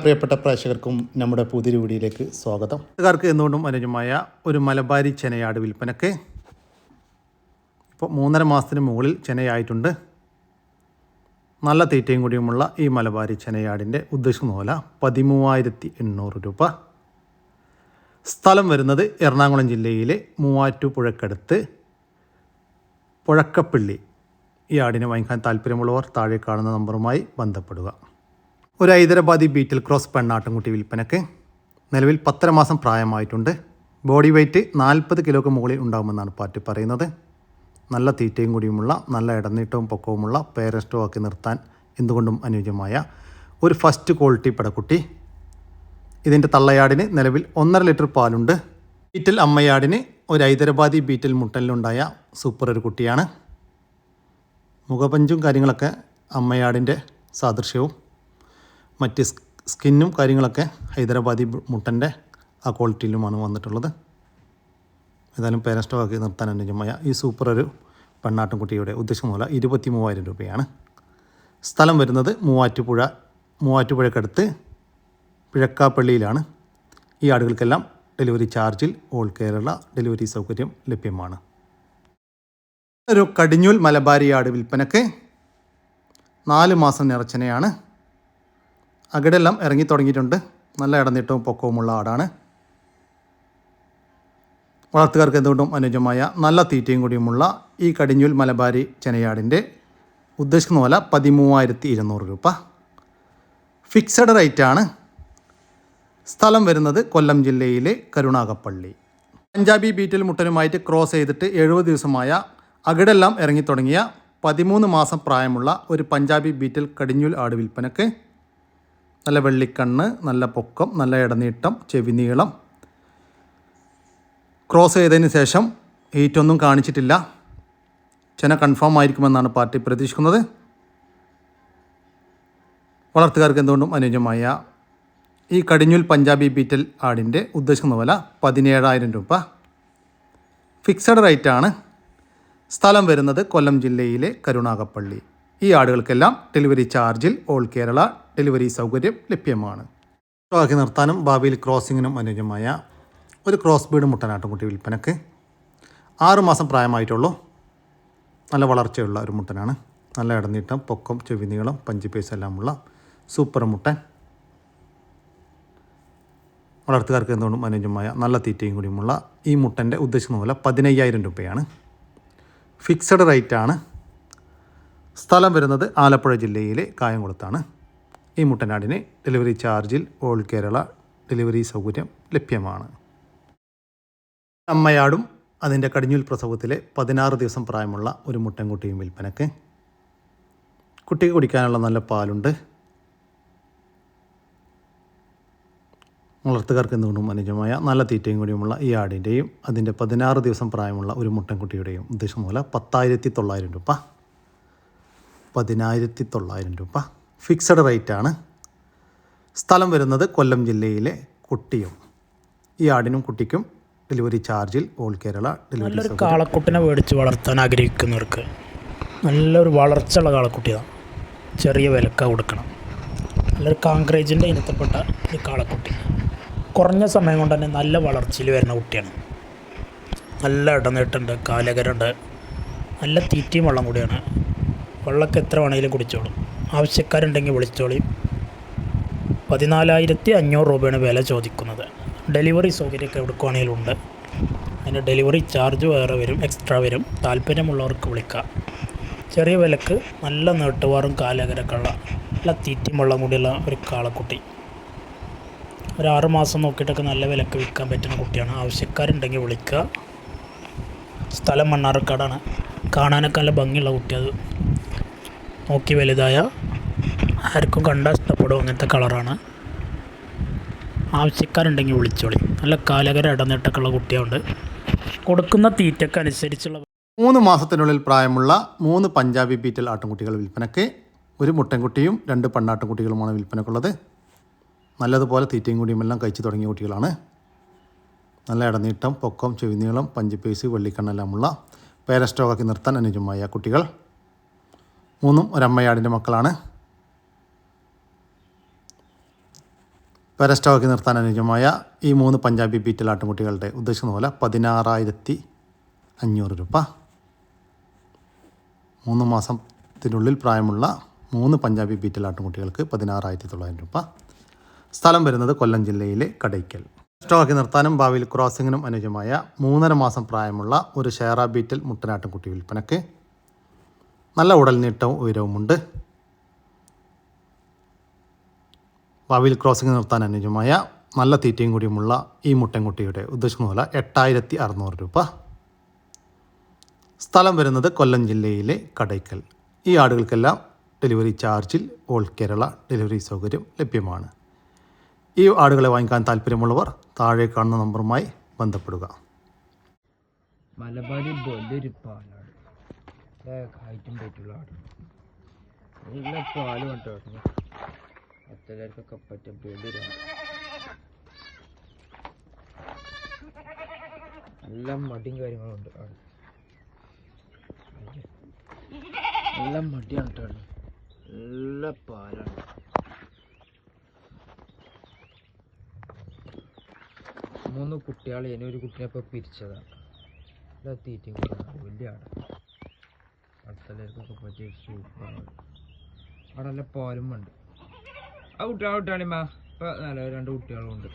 പ്രിയപ്പെട്ട പ്രേക്ഷകർക്കും നമ്മുടെ പുതിരി വീഡിയോയിലേക്ക് സ്വാഗതം. കാർക്ക് എന്തുകൊണ്ടും അനുജമായ ഒരു മലബാരി ചെനയാട് വിൽപ്പനക്ക് ഇപ്പോൾ മൂന്നര മാസത്തിന് മുകളിൽ ചെനയായിട്ടുണ്ട്. നല്ല തീറ്റയും കൂടിയുമുള്ള ഈ മലബാരി ചെനയാടിന്റെ ഉദ്ദേശിക്കുന്ന പോലെ പതിമൂവായിരത്തി എണ്ണൂറ് രൂപ. സ്ഥലം വരുന്നത് എറണാകുളം ജില്ലയിലെ മൂവാറ്റുപുഴക്കടുത്ത് പുഴക്കപ്പള്ളി ഈ ആടിനെ വാങ്ങിക്കാൻ താല്പര്യമുള്ളവർ താഴെ കാണുന്ന നമ്പറുമായി ബന്ധപ്പെടുക. ഒരു ഹൈദരാബാദി ബീറ്റിൽ ക്രോസ് പെണ്ണാട്ടുംകുട്ടി വിൽപ്പനക്ക് നിലവിൽ പത്തര മാസം പ്രായമായിട്ടുണ്ട്. ബോഡി വെയ്റ്റ് നാൽപ്പത് കിലോക്ക് മുകളിൽ ഉണ്ടാകുമെന്നാണ് പാറ്റി പറയുന്നത്. നല്ല തീറ്റയും കൂടിയുമുള്ള നല്ല ഇടനീട്ടവും പൊക്കവുമുള്ള പേരസ്റ്റോ ആക്കി നിർത്താൻ എന്തുകൊണ്ടും അനുയോജ്യമായ ഒരു ഫസ്റ്റ് ക്വാളിറ്റി പടക്കുട്ടി. ഇതിന്റെ തള്ളയാടിന് നിലവിൽ ഒന്നര ലിറ്റർ പാലുണ്ട്. ബീറ്റിൽ അമ്മയാടിന് ഒരു ഹൈദരാബാദി ബീറ്റിൽ മുട്ടലിലുണ്ടായ സൂപ്പർ ഒരു കുട്ടിയാണ്. മുഖപഞ്ചും കാര്യങ്ങളൊക്കെ അമ്മയാടിന്റെ സാദൃശ്യവും മറ്റ് സ്കിന്നും കാര്യങ്ങളൊക്കെ ഹൈദരാബാദി മുട്ടന്റെ ആ ക്വാളിറ്റിയിലുമാണ് വന്നിട്ടുള്ളത്. ഏതായാലും പേരസ്റ്റോ ആക്കി നിർത്താൻ അനുയോജ്യമായ ഈ സൂപ്പർ ഒരു പെണ്ണാട്ടുംകുട്ടിയുടെ ഉദ്ദേശം മൂല ഇരുപത്തി മൂവായിരം രൂപയാണ്. സ്ഥലം വരുന്നത് മൂവാറ്റുപുഴ മൂവാറ്റുപുഴക്കടുത്ത് പിഴക്കാപ്പള്ളിയിലാണ്. ഈ ആടുകൾക്കെല്ലാം ഡെലിവറി ചാർജിൽ ഓൾ കേരള ഡെലിവറി സൗകര്യം ലഭ്യമാണ്. ഒരു കടിഞ്ഞൂൽ മലബാരി ആട് വിൽപ്പനക്ക് നാല് മാസം നിറച്ചനയാണ് അകിടെല്ലാം ഇറങ്ങി തുടങ്ങിയിട്ടുണ്ട്. നല്ല ഇടനീട്ടവും പൊക്കവുമുള്ള ആടാണ്. വളർത്തുകാർക്ക് എന്തുകൊണ്ടും അനുയോജ്യമായ നല്ല തീറ്റയും കൂടിയുമുള്ള ഈ കടിഞ്ഞൂൽ മലബാരി ചെനയാടിന്റെ ഉദ്ദേശിക്കുന്ന വില പതിമൂവായിരത്തി ഇരുന്നൂറ് രൂപ. ഫിക്സഡ് റേറ്റാണ്. സ്ഥലം വരുന്നത് കൊല്ലം ജില്ലയിലെ കരുണാകപ്പള്ളി പഞ്ചാബി ബീറ്റിൽ മുട്ടനുമായിട്ട് ക്രോസ് ചെയ്തിട്ട് എഴുപത് ദിവസമായ അകിടെല്ലാം ഇറങ്ങിത്തുടങ്ങിയ പതിമൂന്ന് മാസം പ്രായമുള്ള ഒരു പഞ്ചാബി ബീറ്റിൽ കടിഞ്ഞൂൽ ആട് വിൽപ്പനക്ക് നല്ല വെള്ളിക്കണ്ണ് നല്ല പൊക്കം നല്ല ഇടനീട്ടം ചെവി നീളം. ക്രോസ് ചെയ്തതിന് ശേഷം ഹീറ്റൊന്നും കാണിച്ചിട്ടില്ല. ചെന കൺഫേം ആയിരിക്കുമെന്നാണ് പാർട്ടി പ്രതീക്ഷിക്കുന്നത്. വളർത്തുകാർക്ക് എന്തുകൊണ്ടും അനുയോജ്യമായ ഈ കടിഞ്ഞൂൽ പഞ്ചാബി ബീറ്റൽ ആടിന്റെ ഉദ്ദേശിക്കുന്ന വില പതിനേഴായിരം രൂപ. ഫിക്സഡ് റേറ്റാണ് സ്ഥലം വരുന്നത് കൊല്ലം ജില്ലയിലെ കരുണാകപ്പള്ളി. ഈ ആടുകൾക്കെല്ലാം ഡെലിവറി ചാർജിൽ ഓൾ കേരള ഡെലിവറി സൗകര്യം ലഭ്യമാണ്. ആക്കി നിർത്താനും ഭാവിയിൽ ക്രോസിങ്ങിനും അനുയോജ്യമായ ഒരു ക്രോസ് ബീഡ് മുട്ടനാട്ടുംകുട്ടി വിൽപ്പനക്ക് ആറുമാസം പ്രായമായിട്ടുള്ളൂ. നല്ല വളർച്ചയുള്ള ഒരു മുട്ടനാണ്. നല്ല ഇടനീട്ടം പൊക്കം ചെവി നീളം പഞ്ചിപ്പേസ് എല്ലാമുള്ള സൂപ്പർ മുട്ടൻ. വളർത്തുകാർക്ക് എന്തുകൊണ്ടും അനുയോജ്യമായ നല്ല തീറ്റയും കൂടിയുമുള്ള ഈ മുട്ടന്റെ ഉദ്ദേശിക്കുന്ന പോലെ പതിനയ്യായിരം രൂപയാണ്. ഫിക്സഡ് റേറ്റാണ്. സ്ഥലം വരുന്നത് ആലപ്പുഴ ജില്ലയിലെ കായംകുളത്താണ്. ഈ മുട്ടനാടിന് ഡെലിവറി ചാർജിൽ ഓൾ കേരള ഡെലിവറി സൗകര്യം ലഭ്യമാണ്. അമ്മയാടും അതിന്റെ കടിഞ്ഞൂൽ പ്രസവത്തിലെ പതിനാറ് ദിവസം പ്രായമുള്ള ഒരു മുട്ടൻകുട്ടിയും വിൽപ്പനക്ക്. കുട്ടിക്ക് കുടിക്കാനുള്ള നല്ല പാലുണ്ട്. വളർത്തുകാർക്ക് എന്തുകൊണ്ടും അനുജമായ നല്ല തീറ്റയും കൂടിയുമുള്ള ഈ ആടിന്റെയും അതിന്റെ പതിനാറ് ദിവസം പ്രായമുള്ള ഒരു മുട്ടൻകുട്ടിയുടെയും ഉദ്ദേശം മൂല പത്തായിരത്തി തൊള്ളായിരം രൂപ. പതിനായിരത്തി തൊള്ളായിരം രൂപ ഫിക്സഡ് റേറ്റാണ് സ്ഥലം വരുന്നത് കൊല്ലം ജില്ലയിലെ കുട്ടിയും ഈ ആടിനും കുട്ടിക്കും ഡെലിവറി ചാർജിൽ ഓൾ കേരള ഡെലിവറി നല്ലൊരു കാളക്കുട്ടിനെ മേടിച്ച് വളർത്താൻ ആഗ്രഹിക്കുന്നവർക്ക് നല്ലൊരു വളർച്ചയുള്ള കാളക്കുട്ടിയാണ് ചെറിയ വിലക്ക കൊടുക്കണം. നല്ലൊരു കാങ്ക്രേജിന്റെ ഇനത്തിൽപ്പെട്ട ഒരു കാളക്കുട്ടി. കുറഞ്ഞ സമയം കൊണ്ട് തന്നെ നല്ല വളർച്ചയിൽ വരുന്ന കുട്ടിയാണ്. നല്ല ഇടനീട്ടുണ്ട് കാലകരുണ്ട് നല്ല തീറ്റയും വെള്ളം കൂടിയാണ്. വെള്ളമൊക്കെ എത്ര വേണമെങ്കിലും കുടിച്ചോളും. ആവശ്യക്കാരുണ്ടെങ്കിൽ വിളിച്ചോളി. പതിനാലായിരത്തി അഞ്ഞൂറ് രൂപയാണ് വില ചോദിക്കുന്നത്. ഡെലിവറി സൗകര്യമൊക്കെ എവിടെക്കുവാണെങ്കിലും ഉണ്ട് അതിന്റെ ഡെലിവറി ചാർജ് വേറെ വരും എക്സ്ട്രാ വരും. താല്പര്യമുള്ളവർക്ക് വിളിക്കാം. ചെറിയ വിലക്ക് നല്ല നീട്ടുവാറും ഉള്ള നല്ല തീറ്റയും വെള്ളം കൂടിയുള്ള ഒരു കാളക്കുട്ടി. ഒരു ആറ് മാസം നോക്കിയിട്ടൊക്കെ നല്ല വിലക്ക് വിൽക്കാൻ പറ്റുന്ന കുട്ടിയാണ്. ആവശ്യക്കാരുണ്ടെങ്കിൽ വിളിക്കുക. സ്ഥലം മണ്ണാർക്കാടാണ്. കാണാനൊക്കെ നല്ല ഭംഗിയുള്ള കുട്ടി അത്. നോക്കി വലുതായ ആർക്കും കണ്ടാൽ ഇഷ്ടപ്പെടും അങ്ങനത്തെ കളറാണ്. ആവശ്യക്കാരുണ്ടെങ്കിൽ വിളിച്ചോളി. നല്ല കാലകര ഇടനീട്ടൊക്കെ ഉള്ള കുട്ടിയുണ്ട് കൊടുക്കുന്ന തീറ്റക്ക് അനുസരിച്ചുള്ള മൂന്ന് മാസത്തിനുള്ളിൽ പ്രായമുള്ള മൂന്ന് പഞ്ചാബി ബീറ്റൽ ആട്ടിൻകുട്ടികൾ വിൽപ്പനയ്ക്ക് ഒരു മുട്ടൻകുട്ടിയും രണ്ട് പെണ്ണാട്ടിൻകുട്ടികളുമാണ് വിൽപ്പനക്കുള്ളത്. നല്ലതുപോലെ തീറ്റയും കൂടിയുമെല്ലാം കഴിച്ചു തുടങ്ങിയ കുട്ടികളാണ്. നല്ല ഇടനീട്ടം പൊക്കം ചെവിനീളം പഞ്ചിപ്പേസ് വെള്ളിക്കണ്ണെല്ലാമുള്ള പേരസ്റ്റോക്കാക്കി നിർത്താൻ അനുജമായ കുട്ടികൾ. മൂന്നും ഒരമ്മയാടിന്റെ മക്കളാണ്. പെരസ്റ്റോക്കി നിർത്താൻ അനുയോജ്യമായ ഈ മൂന്ന് പഞ്ചാബി ബീറ്റൽ ആട്ടുംകുട്ടികളുടെ ഉദ്ദേശിക്കുന്ന പോലെ പതിനാറായിരത്തി അഞ്ഞൂറ് രൂപ. മൂന്ന് മാസത്തിനുള്ളിൽ പ്രായമുള്ള മൂന്ന് പഞ്ചാബി ബീറ്റൽ ആട്ടുംകുട്ടികൾക്ക് പതിനാറായിരത്തി തൊള്ളായിരം രൂപ. സ്ഥലം വരുന്നത് കൊല്ലം ജില്ലയിലെ കടയ്ക്കൽ. സ്റ്റോക്കി നിർത്താനും ഭാവിയിൽ ക്രോസിങ്ങിനും അനുയോജ്യമായ മൂന്നര മാസം പ്രായമുള്ള ഒരു ഷെയറ ബീറ്റൽ മുട്ടനാട്ടുംകുട്ടി വിൽപ്പനക്ക് നല്ല ഉടൽ നീട്ടവും ഉയരവുമുണ്ട്. ഭാവിയിൽ ക്രോസിംഗ് നിർത്താൻ അനുയോജ്യമായ നല്ല തീറ്റയും കൂടിയുമുള്ള ഈ മുട്ടൻകുട്ടിയുടെ ഉദ്ദേശിക്കുന്ന വില എട്ടായിരത്തി അറുന്നൂറ് രൂപ. സ്ഥലം വരുന്നത് കൊല്ലം ജില്ലയിലെ കടയ്ക്കൽ. ഈ ആടുകൾക്കെല്ലാം ഡെലിവറി ചാർജിൽ ഓൾ കേരള ഡെലിവറി സൗകര്യം ലഭ്യമാണ്. ഈ ആടുകളെ വാങ്ങിക്കാൻ താല്പര്യമുള്ളവർ താഴെ കാണുന്ന നമ്പറുമായി ബന്ധപ്പെടുക. മലബാരി വലിയൊരു പാലാണ് കാറ്റും പറ്റുള്ള ആട് നല്ല പാലും കേട്ടോ എത്രക്കാർക്കൊക്കെ പറ്റും പേടിയാണ് നല്ല മടിയും കാര്യങ്ങളുണ്ട് ആട്. നല്ല മടിയാണ് കേട്ടോ നല്ല പാലാണ്. മൂന്ന് കുട്ടികളെ ഒരു കുട്ടിനെ ഇപ്പോൾ പിരിച്ചതാണ് നല്ല തീറ്റയും വലിയ ആട. അടുത്തലേക്കൊക്കെ പറ്റിയ സൂപ്പറാണ് അവിടെ നല്ല പോരും ഉണ്ട്. ആ കുട്ടികളെ കുട്ടിയാണിമ്മ ഇപ്പം നല്ല രണ്ട് കുട്ടികളുണ്ട്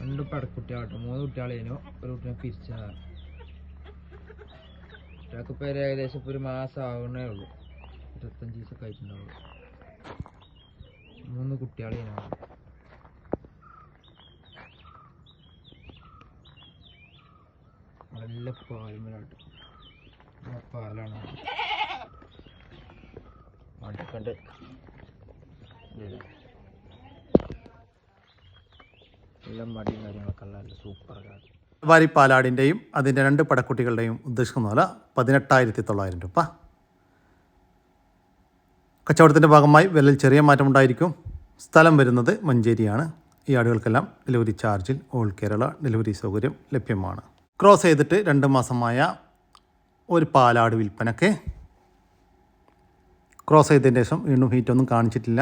രണ്ട് പടക്കുട്ടികളാട്ടോ മൂന്ന് കുട്ടികളേനോ ഒരു കുട്ടിനെ പിരിച്ചതാണ്. കുട്ടികൾക്ക് ഇപ്പോൾ ഏകദേശം ഇപ്പോൾ ഒരു മാസം ആവണേ ഉള്ളൂ. ഇരുപത്തഞ്ച് ദിവസമൊക്കെ ആയിട്ടുണ്ടാവുള്ളൂ മൂന്ന് കുട്ടികളേനോ നല്ല പാലുമലാട്ട് പാലാണ്. മടുക്കണ്ട് എല്ലാം മടിയും കാര്യങ്ങളൊക്കെ ഉള്ള കാട് വാരി പാലാടിന്റെയും അതിന്റെ രണ്ട് പടക്കുട്ടികളുടെയും ഉദ്ദേശിക്കുന്ന പോലെ പതിനെട്ടായിരത്തി തൊള്ളായിരം രൂപ. കച്ചവടത്തിന്റെ ഭാഗമായി വിലയിൽ ചെറിയ മാറ്റം ഉണ്ടായിരിക്കും. സ്ഥലം വരുന്നത് മഞ്ചേരിയാണ്. ഈ ആടുകൾക്കെല്ലാം ഡെലിവറി ചാർജിൽ ഓൾ കേരള ഡെലിവറി സൗകര്യം ലഭ്യമാണ്. ക്രോസ് ചെയ്തിട്ട് രണ്ട് മാസമായ ഒരു പാലാട് വിൽപ്പനക്ക്. ക്രോസ് ചെയ്തതിന് ശേഷം വീണ്ടും ഹീറ്റൊന്നും കാണിച്ചിട്ടില്ല.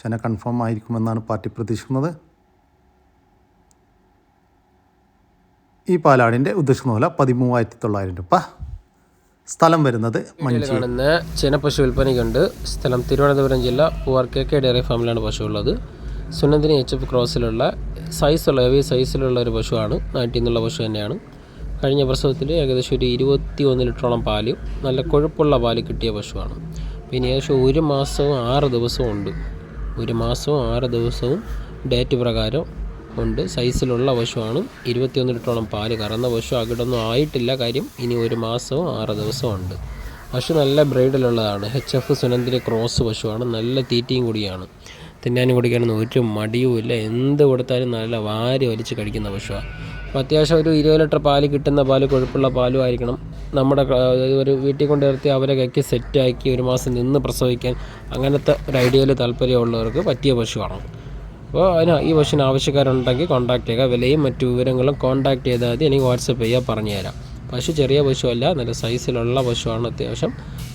ചെന കൺഫേം ആയിരിക്കുമെന്നാണ് പാർട്ടി പ്രതീക്ഷിക്കുന്നത്. ഈ പാലാടിന്റെ ഉദ്ദേശിക്കുന്ന പോലെ പതിമൂവായിരത്തി തൊള്ളായിരം രൂപ. സ്ഥലം വരുന്നത് കാണുന്ന ചെന പശു വിൽപ്പനയ്ക്കുണ്ട്. സ്ഥലം തിരുവനന്തപുരം ജില്ല പൂവാർ കെ കെ ഡയറി ഫാമിലാണ് പശു ഉള്ളത് സുനന്ദിനി എച്ച് എഫ് ക്രോസിലുള്ള സൈസുള്ള ഹെവി സൈസിലുള്ള ഒരു പശുവാണ്. നാട്ടിൽ നിന്നുള്ള പശു തന്നെയാണ്. കഴിഞ്ഞ പ്രസവത്തിൽ ഏകദേശം ഒരു ഇരുപത്തി ഒന്ന് ലിറ്ററോളം പാൽ. നല്ല കൊഴുപ്പുള്ള പാൽ കിട്ടിയ പശുവാണ്. പിന്നെ ഏകദേശം ഒരു മാസവും ആറ് ദിവസവും ഉണ്ട്. ഒരു മാസവും ആറ് ദിവസവും ഡേറ്റ് പ്രകാരം ഉണ്ട്. സൈസിലുള്ള പശുവാണ്. ഇരുപത്തിയൊന്ന് ലിറ്ററോളം പാൽ കറന്ന പശു. അകിടൊന്നും ആയിട്ടില്ല കാര്യം ഇനി ഒരു മാസവും ആറ് ദിവസവും ഉണ്ട്. പശു നല്ല ബ്രീഡിലുള്ളതാണ്. എച്ച് എഫ് സുനന്ദിലെ ക്രോസ് പശുവാണ്. നല്ല തീറ്റയും കൂടിയാണ്. തിന്നാനും കുടിക്കാനൊന്നും ഒരു മടിയുമില്ല. എന്ത് കൊടുത്താലും നല്ല വാരി വലിച്ച് കഴിക്കുന്ന പശുവാണ് അപ്പോൾ അത്യാവശ്യം ഒരു ഇരുപത് ലിറ്റർ പാൽ കിട്ടുന്ന പാൽ കൊഴുപ്പുള്ള പാലും ആയിരിക്കണം. നമ്മുടെ ഒരു വീട്ടിൽ കൊണ്ട് നിർത്തി അവരെ കൈക്ക് സെറ്റാക്കി ഒരു മാസം നിന്ന് പ്രസവിക്കാൻ അങ്ങനത്തെ ഒരു ഐഡിയയിൽ താല്പര്യമുള്ളവർക്ക് പറ്റിയ പശുവാണ്. അപ്പോൾ അതിന് ഈ പശുവിന് ആവശ്യക്കാരുണ്ടെങ്കിൽ കോൺടാക്ട് ചെയ്യുക. വിലയും മറ്റു വിവരങ്ങളും കോൺടാക്ട് ചെയ്താൽ മതി. എനിക്ക് വാട്സപ്പ് ചെയ്യുക പറഞ്ഞു തരാം. പശു ചെറിയ പശുവല്ല നല്ല സൈസിലുള്ള പശുവാണ് അത്യാവശ്യം.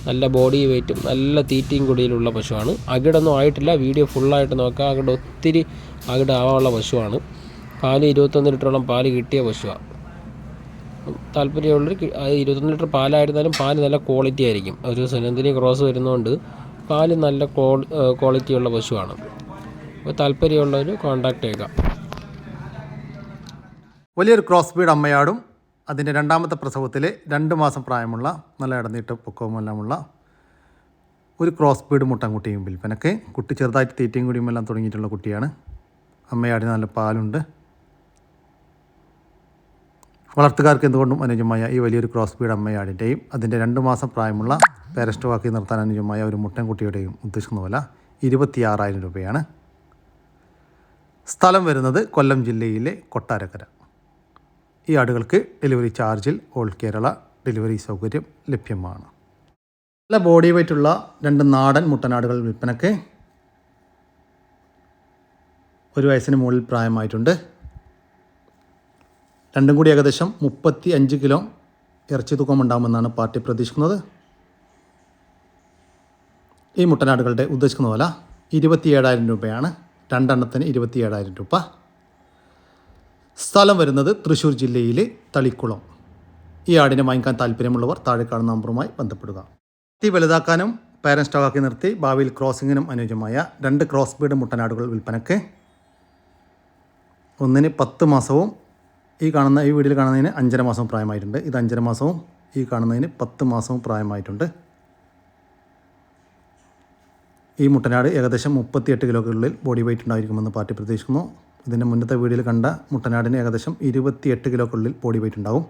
നല്ല ബോഡി വെയ്റ്റും നല്ല തീറ്റയും കുടിയിലുള്ള പശുവാണ്. അകിടൊന്നും ആയിട്ടില്ല. വീഡിയോ ഫുള്ളായിട്ട് നോക്കുക. അകിട് ഒത്തിരി അകിടാവാനുള്ള പശുവാണ്. പാൽ ഇരുപത്തൊന്ന് ലിറ്ററോളം പാൽ കിട്ടിയ പശുവാണ് അത് ഇരുപത്തൊന്ന് ലിറ്റർ പാലായിരുന്നാലും പാൽ നല്ല ക്വാളിറ്റി ആയിരിക്കും. ഒരു സുനന്ദിനി ക്രോസ് വരുന്നതുകൊണ്ട് പാൽ നല്ല ക്വാളിറ്റി ക്വാളിറ്റിയുള്ള പശുവാണ്. അപ്പോൾ താല്പര്യമുള്ളവർ കോൺടാക്ട് ചെയ്യുക വലിയൊരു ക്രോസ് ബീഡ് അമ്മയാടും അതിന്റെ രണ്ടാമത്തെ പ്രസവത്തിലെ രണ്ട് മാസം പ്രായമുള്ള നല്ല ഇടനീട്ട പൊക്കവും എല്ലാമുള്ള ഒരു ക്രോസ് ബീഡ് മുട്ടൻകുട്ടിയും വിൽപ്പനക്ക്. കുട്ടി ചെറുതായിട്ട് തീറ്റയും കുടിയുമെല്ലാം തുടങ്ങിയിട്ടുള്ള കുട്ടിയാണ്. അമ്മയാടിന് നല്ല പാലുണ്ട്. വളർത്തുകാർക്ക് എന്തുകൊണ്ടും അനുയോജ്യമായ ഈ വലിയൊരു ക്രോസ് ബീഡ് അമ്മയാടിന്റെയും അതിന്റെ രണ്ട് മാസം പ്രായമുള്ള പാരസ്റ്റോവാക്കി നിർത്താൻ അനുയോജ്യമായ ഒരു മുട്ടൻകുട്ടിയുടെയും ഉദ്ദേശിക്കുന്ന വില ഇരുപത്തിയാറായിരം രൂപയാണ്. സ്ഥലം വരുന്നത് കൊല്ലം ജില്ലയിലെ കൊട്ടാരക്കര. ഈ ആടുകൾക്ക് ഡെലിവറി ചാർജിൽ ഓൾ കേരള ഡെലിവറി സൗകര്യം ലഭ്യമാണ്. നല്ല ബോഡി വെയ്റ്റുള്ള രണ്ട് നാടൻ മുട്ടനാടുകൾ വിൽപ്പനക്ക് ഒരു വയസ്സിന് മുകളിൽ പ്രായമായിട്ടുണ്ട്. രണ്ടും കൂടി ഏകദേശം മുപ്പത്തി അഞ്ച് കിലോ ഇറച്ചി തൂക്കം ഉണ്ടാകുമെന്നാണ് പാർട്ടി പ്രതീക്ഷിക്കുന്നത്. ഈ മുട്ടനാടുകളുടെ ഉദ്ദേശിക്കുന്ന വില ഇരുപത്തിയേഴായിരം രൂപയാണ്. രണ്ടെണ്ണത്തിന് ഇരുപത്തി ഏഴായിരം രൂപ. സ്ഥലം വരുന്നത് തൃശ്ശൂർ ജില്ലയിലെ തളിക്കുളം. ഈ ആടിനെ വാങ്ങിക്കാൻ താല്പര്യമുള്ളവർ താഴെ കാണുന്ന നമ്പറുമായി ബന്ധപ്പെടുക. ഈ വലുതാക്കാനും പാരൻ സ്റ്റോക്കാക്കി നിർത്തി ഭാവിയിൽ ക്രോസിങ്ങിനും അനുയോജ്യമായ രണ്ട് ക്രോസ് ബീഡ് മുട്ടനാടുകൾ വിൽപ്പനയ്ക്ക് ഒന്നിന് പത്ത് മാസവും ഈ കാണുന്ന ഈ വീഡിയോയിൽ കാണുന്നതിന് അഞ്ചര മാസം പ്രായമായിട്ടുണ്ട്. ഇത് അഞ്ചര മാസവും ഈ കാണുന്നതിന് പത്ത് മാസവും പ്രായമായിട്ടുണ്ട്. ഈ മുട്ടനാട് ഏകദേശം മുപ്പത്തിയെട്ട് കിലോകളിൽ ബോഡി വെയിറ്റ് ഉണ്ടായിരിക്കുമെന്ന് പാർട്ടി പ്രതീക്ഷിക്കുന്നു. ഇതിന്റെ മുന്നത്തെ വീഡിയോയിൽ കണ്ട മുട്ടനാടിന് ഏകദേശം ഇരുപത്തിയെട്ട് കിലോക്കുള്ളിൽ ബോഡി വെയിറ്റ് ഉണ്ടാവും.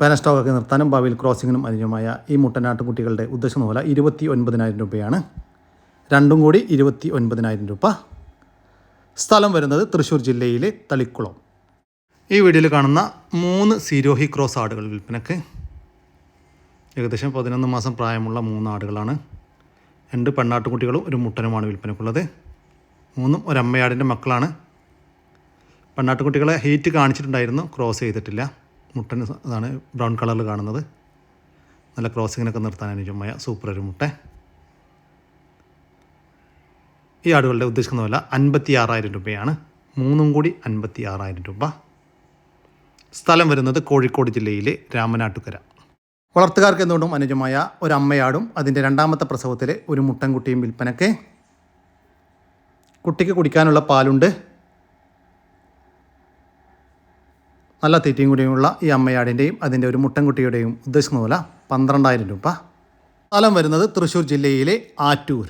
പാനസ്റ്റോക്കൊക്കെ നിർത്താനും ഭാവിയിൽ ക്രോസിങ്ങിനും അനുയോജ്യമായ ഈ മുട്ടനാട്ടുകുട്ടികളുടെ ഉദ്ദേശം പോലെ ഇരുപത്തി ഒൻപതിനായിരം രൂപയാണ്. രണ്ടും കൂടി ഇരുപത്തി ഒൻപതിനായിരം രൂപ. സ്ഥലം വരുന്നത് തൃശ്ശൂർ ജില്ലയിലെ തളിക്കുളം. ഈ വീഡിയോയിൽ കാണുന്ന മൂന്ന് സിരോഹി ക്രോസ് ആടുകൾ വിൽപ്പനക്ക്. ഏകദേശം പതിനൊന്ന് മാസം പ്രായമുള്ള മൂന്ന് ആടുകളാണ്. രണ്ട് പെണ്ണാട്ടുകുട്ടികളും ഒരു മുട്ടനുമാണ് വിൽപ്പനക്കുള്ളത്. മൂന്നും ഒരമ്മയാടിന്റെ മക്കളാണ്. പെണ്ണാട്ടുകുട്ടികളെ ഹീറ്റ് കാണിച്ചിട്ടുണ്ടായിരുന്നു ക്രോസ് ചെയ്തിട്ടില്ല. മുട്ടന് അതാണ് ബ്രൗൺ കളറിൽ കാണുന്നത്. നല്ല ക്രോസിങ്ങിനൊക്കെ നിർത്താൻ അനുജമായ സൂപ്പർ ഒരു മുട്ട. ഈ ആടുകളുടെ ഉദ്ദേശിക്കുന്ന വില അൻപത്തി ആറായിരം രൂപയാണ്. മൂന്നും കൂടി അൻപത്തി ആറായിരം രൂപ. സ്ഥലം വരുന്നത് കോഴിക്കോട് ജില്ലയിലെ രാമനാട്ടുകര. വളർത്തുകാർക്ക് എന്തുകൊണ്ടും അനുജമായ ഒരു അമ്മയാടും അതിന്റെ രണ്ടാമത്തെ പ്രസവത്തിലെ ഒരു മുട്ടൻകുട്ടിയും വിൽപ്പനയ്ക്ക്. കുട്ടിക്ക് കുടിക്കാനുള്ള പാലുണ്ട്. നല്ല തീറ്റയും കൂടിയുമുള്ള ഈ അമ്മയാടിന്റെയും അതിന്റെ ഒരു മുട്ടൻകുട്ടിയുടെയും ഉദ്ദേശിക്കുന്ന വില പന്ത്രണ്ടായിരം രൂപ. സ്ഥലം വരുന്നത് തൃശ്ശൂർ ജില്ലയിലെ ആറ്റൂർ.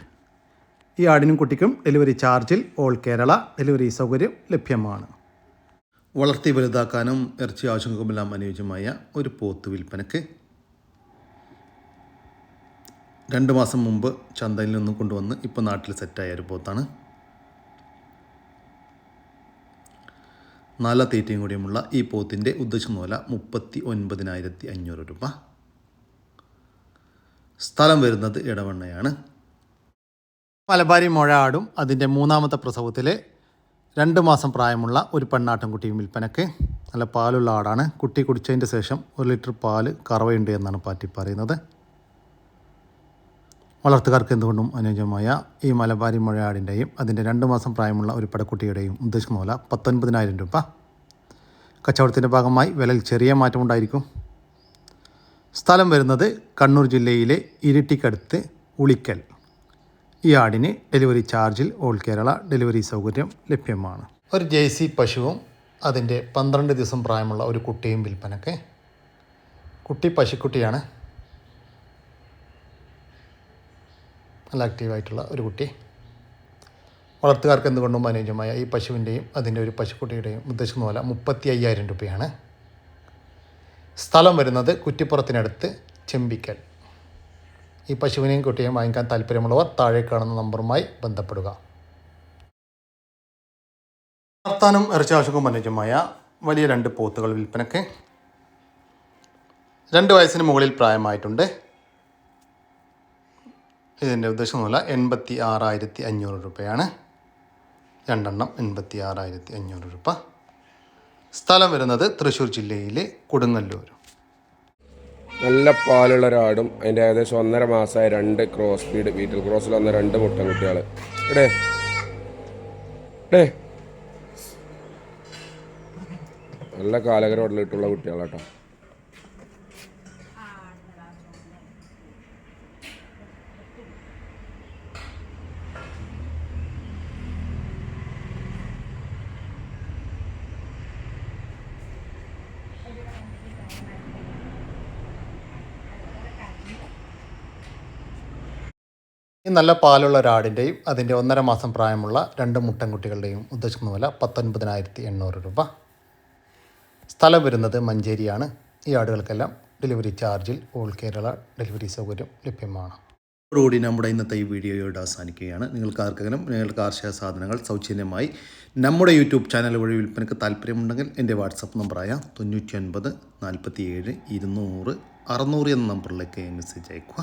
ഈ ആടിനും കുട്ടിക്കും ഡെലിവറി ചാർജിൽ ഓൾ കേരള ഡെലിവറി സൗകര്യം ലഭ്യമാണ്. വളർത്തി വലുതാക്കാനും ഇറച്ചി ആവശ്യങ്ങൾക്കുമെല്ലാം അനുയോജ്യമായ ഒരു പോത്ത് വിൽപ്പനക്ക് രണ്ട് മാസം മുമ്പ് ചന്തയിൽ നിന്ന് കൊണ്ടുവന്ന് ഇപ്പോൾ നാട്ടിൽ സെറ്റായ ഒരു പോത്താണ്. നല്ല തീറ്റയും കൂടിയുമുള്ള ഈ പോത്തിന്റെ ഉദ്ദേശം വില മുപ്പത്തി ഒൻപതിനായിരത്തി അഞ്ഞൂറ് രൂപ. സ്ഥലം വരുന്നത് ഇടവണ്ണയാണ് മലബാരി മുഴ ആടും. അതിന്റെ മൂന്നാമത്തെ പ്രസവത്തിൽ രണ്ട് മാസം പ്രായമുള്ള ഒരു പെണ്ണാട്ടിൻകുട്ടിയും വിൽപ്പനക്ക് നല്ല പാലുള്ള ആടാണ്. കുട്ടി കുടിച്ചതിന്റെ ശേഷം ഒരു ലിറ്റർ പാൽ കറവയുണ്ട് എന്നാണ് പാറ്റി പറയുന്നത്. വളർത്തുകാർക്ക് എന്തുകൊണ്ടും അനുയോജ്യമായ ഈ മലബാരി മുഴ ആടിന്റെയും അതിന്റെ രണ്ട് മാസം പ്രായമുള്ള ഒരു പടക്കുട്ടിയുടെയും ഉദ്ദേശിക്കുന്ന പോലെ പത്തൊൻപതിനായിരം രൂപ. കച്ചവടത്തിന്റെ ഭാഗമായി വിലയിൽ ചെറിയ മാറ്റമുണ്ടായിരിക്കും സ്ഥലം വരുന്നത് കണ്ണൂർ ജില്ലയിലെ ഇരിട്ടിക്കടുത്ത് ഉളിക്കൽ. ഈ ആടിന് ഡെലിവറി ചാർജിൽ ഓൾ കേരള ഡെലിവറി സൗകര്യം ലഭ്യമാണ്. ഒരു ജേഴ്സി പശുവും അതിന്റെ പന്ത്രണ്ട് ദിവസം പ്രായമുള്ള ഒരു കുട്ടിയും വിൽപ്പനക്ക് കുട്ടി പശുക്കുട്ടിയാണ്. നല്ല ആക്റ്റീവായിട്ടുള്ള ഒരു കുട്ടി. വളർത്തുകാർക്ക് എന്തുകൊണ്ടും അനുയോജ്യമായ ഈ പശുവിന്റെയും അതിന്റെ ഒരു പശുക്കുട്ടിയുടെയും ഉദ്ദേശിക്കുന്ന പോലെ മുപ്പത്തി അയ്യായിരം രൂപയാണ്. സ്ഥലം വരുന്നത് കുറ്റിപ്പുറത്തിനടുത്ത് ചെമ്പിക്കൽ. ഈ പശുവിനെയും കുട്ടിയെയും വാങ്ങിക്കാൻ താല്പര്യമുള്ളവർ താഴെ കാണുന്ന നമ്പറുമായി ബന്ധപ്പെടുക. വളർത്താനും ഇറച്ചി അനുജമായ വലിയ രണ്ട് പോത്തുകൾ വിൽപ്പനക്ക്. രണ്ട് വയസ്സിന് മുകളിൽ പ്രായമായിട്ടുണ്ട്. ഇതിന്റെ ഉദ്ദേശമൊന്നുമില്ല എൺപത്തി ആറായിരത്തി അഞ്ഞൂറ് രൂപയാണ്. രണ്ടെണ്ണം എൺപത്തി ആറായിരത്തി അഞ്ഞൂറ് രൂപ. സ്ഥലം വരുന്നത് തൃശ്ശൂർ ജില്ലയിലെ കൊടുങ്ങല്ലൂർ. നല്ല പാലുള്ള ഒരാടും അതിന്റെ ഏകദേശം ഒന്നര മാസമായ രണ്ട് ക്രോസ് സ്പീഡ് വീട്ടിൽ ക്രോസിൽ വന്ന രണ്ട് മുട്ടൻകുട്ടികൾ ഇടേ ഇടേ നല്ല കാലകരോടിലിട്ടുള്ള കുട്ടികളാട്ടോ. ഈ നല്ല പാലുള്ള ഒരാടിന്റെയും അതിന്റെ ഒന്നര മാസം പ്രായമുള്ള രണ്ട് മുട്ടൻകുട്ടികളുടെയും ഉദ്ദേശിക്കുന്ന വില പത്തൊൻപതിനായിരത്തി എണ്ണൂറ് രൂപ. സ്ഥലം വരുന്നത് മഞ്ചേരിയാണ്. ഈ ആടുകൾക്കെല്ലാം ഡെലിവറി ചാർജിൽ ഓൾ കേരള ഡെലിവറി സൗകര്യം ലഭ്യമാണ്. അതോടുകൂടി നമ്മുടെ ഇന്നത്തെ ഈ വീഡിയോയോട് അവസാനിക്കുകയാണ്. നിങ്ങൾക്ക് ആർക്കെങ്കിലും നിങ്ങളുടെ കാർഷിക സാധനങ്ങൾ സൗജന്യമായി നമ്മുടെ യൂട്യൂബ് ചാനൽ വഴി വിൽപ്പനയ്ക്ക് താല്പര്യമുണ്ടെങ്കിൽ എന്റെ വാട്സപ്പ് നമ്പറായ തൊണ്ണൂറ്റി ഒൻപത് നാൽപ്പത്തി ഏഴ് ഇരുന്നൂറ് അറുന്നൂറ് എന്ന നമ്പറിലേക്ക് മെസ്സേജ് അയക്കുക